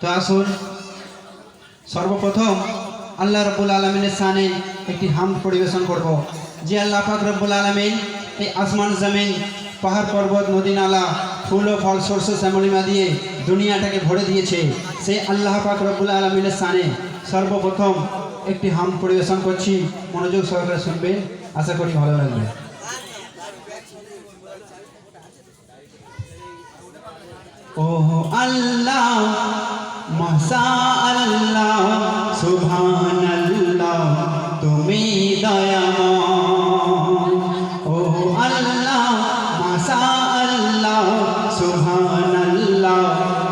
তো আসুন, সর্বপ্রথম আল্লাহ রব্বুল আলমিনের সানে একটি হাম পরিবেশন করব। যে আল্লাহ পাক রব্বুল আলমিন এই আসমান, জমিন, পাহাড়, পর্বত নদী নালা, ফুল ও ফল শস্য শ্যামলিমা দিয়ে দুনিয়াটাকে ভরে দিয়েছে। সেই আল্লাহ পাক রব্বুল আলমিনের সানে সর্বপ্রথম একটি হাম পরিবেশন করছি। মনোযোগ সহকারে শুনবেন। আশা করি ভালো লাগবে। ওহ আল্লাহ মশা আল্লাহ সুবহান আল্লাহ তুমি দয়াময়। ওহ আল্লাহ মশা আল্লাহ সুবহান আল্লাহ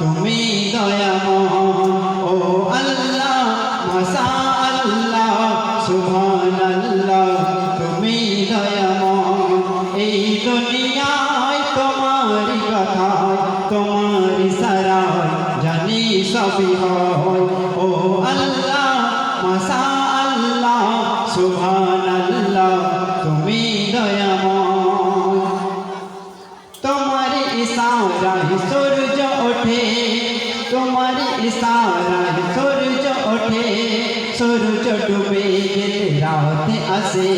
তুমি দয়াময়। ও আল্লাহ মশা আল্লাহ সুবহান আল্লাহ তুমি দয়াময়। দুনিয়ায় তোমারি কথা তোমারি সারায় জানি সবই হয়। ও আল্লাহ মাসা আল্লাহ সুবহান আল্লাহ তুমি দয়াময়। তোমার ইশারায় সূর্য ওঠে তোমার ইশারায় সূর্য ওঠে, সূর্য ডুবে গেলে আসে।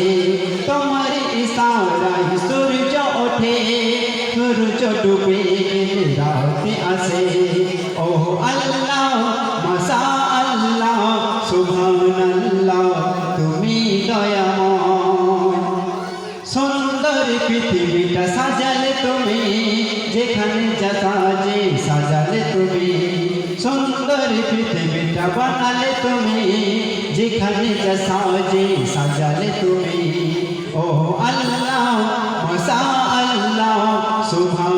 তোমার ইশারায় সূর্য ডুবে রাত আসে। ও আল্লাহ মাসা আল্লাহ সুবহানাল্লাহ, তুমি দয়াময়। সুন্দর পৃথিবীটা সাজালে তুমি, যেখানে যা সাজে সাজালে তুমি। সুন্দর পৃথিবীটা বানালে তুমি, যেখানে যা সাজে সাজালে তুমি।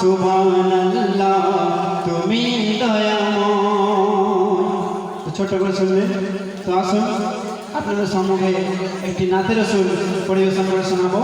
আল্লাহ সুবহান আল্লাহ তুমি দয়াময়। ছোট করে শুনলে তো আসুন, আপনাদের সম্মুখে একটি নাতের সুর পরিবেশন করে শোনাবো।